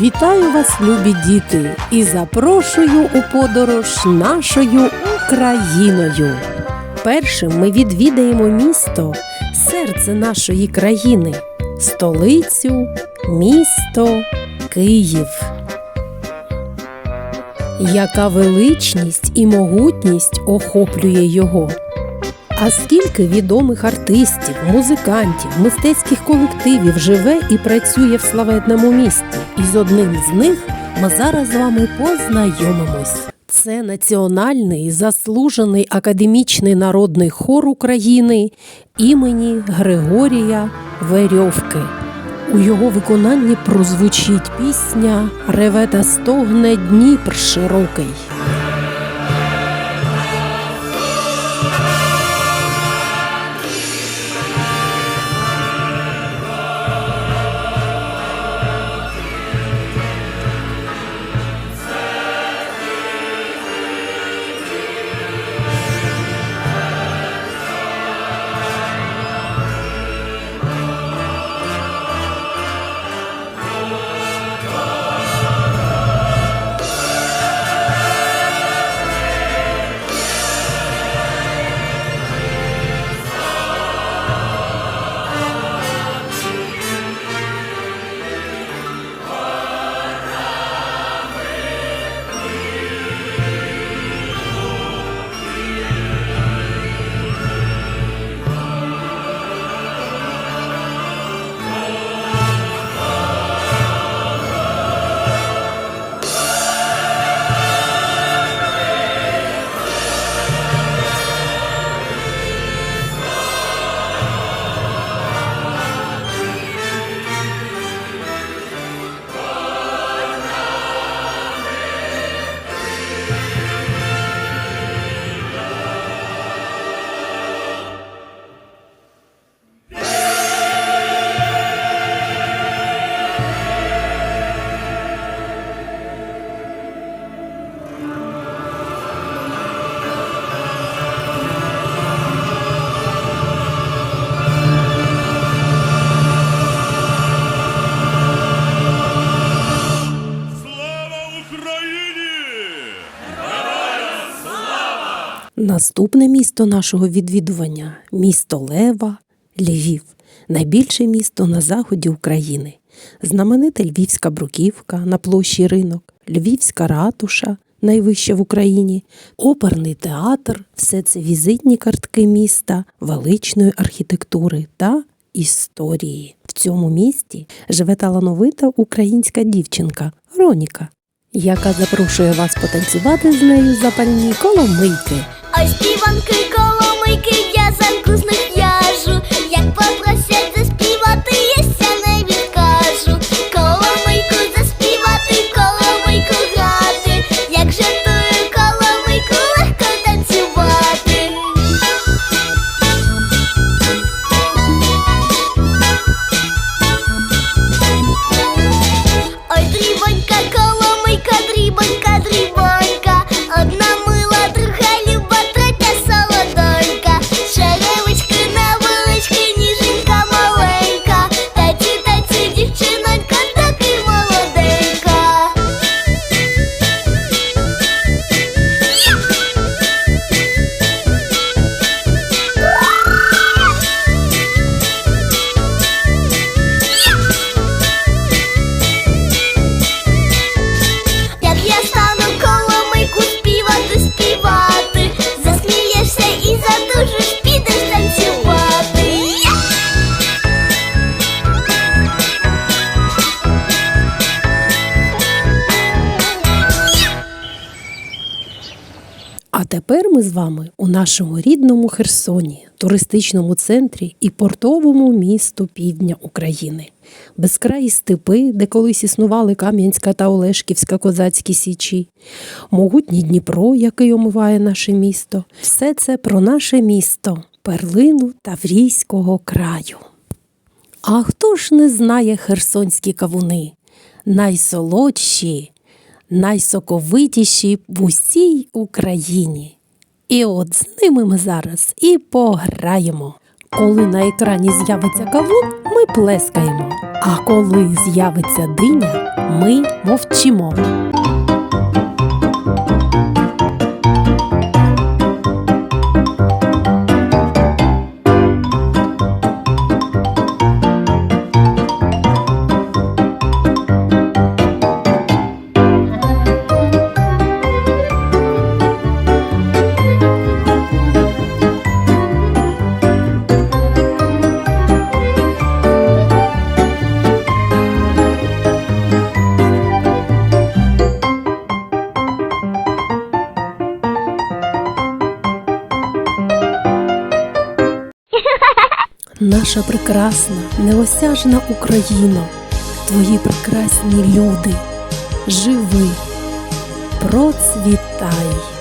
Вітаю вас, любі діти, і запрошую у подорож нашою Україною. Першим ми відвідаємо місто, серце нашої країни, столицю, місто Київ. Яка величність і могутність охоплює його. А скільки відомих артистів, музикантів, мистецьких колективів живе і працює в славетному місті. І з одним з них ми зараз з вами познайомимось. Це національний заслужений академічний народний хор України імені Григорія Верьовки. У його виконанні прозвучить пісня Реве та стогне Дніпр широкий. Наступне місто нашого відвідування місто Лева, Львів, найбільше місто на заході України. Знаменита Львівська бруківка на площі ринок, Львівська ратуша, найвища в Україні, оперний театр все це візитні картки міста, величної архітектури та історії. В цьому місті живе талановита українська дівчинка Роніка, яка запрошує вас потанцювати з нею запальні коломийки. Ой, співанки, коломийки, в'язанку з них. Як попросять заспівати, я ся не відкажу. Коломийку заспівати, коломийку грати. Як же тую коломийку легко танцювати. Тепер ми з вами у нашому рідному Херсоні, туристичному центрі і портовому місту півдня України. Безкраї степи, де колись існували Кам'янська та Олешківська козацькі січі, могутній Дніпро, який омиває наше місто. Все це про наше місто, перлину Таврійського краю. А хто ж не знає херсонські кавуни? Найсолодші, найсоковитіші в усій Україні. І от з ними ми зараз і пограємо. Коли на екрані з'явиться кавун, ми плескаємо. А коли з'явиться диня, Ми мовчимо. Наша прекрасна, неосяжна Україно, твої прекрасні люди, живи, процвітай.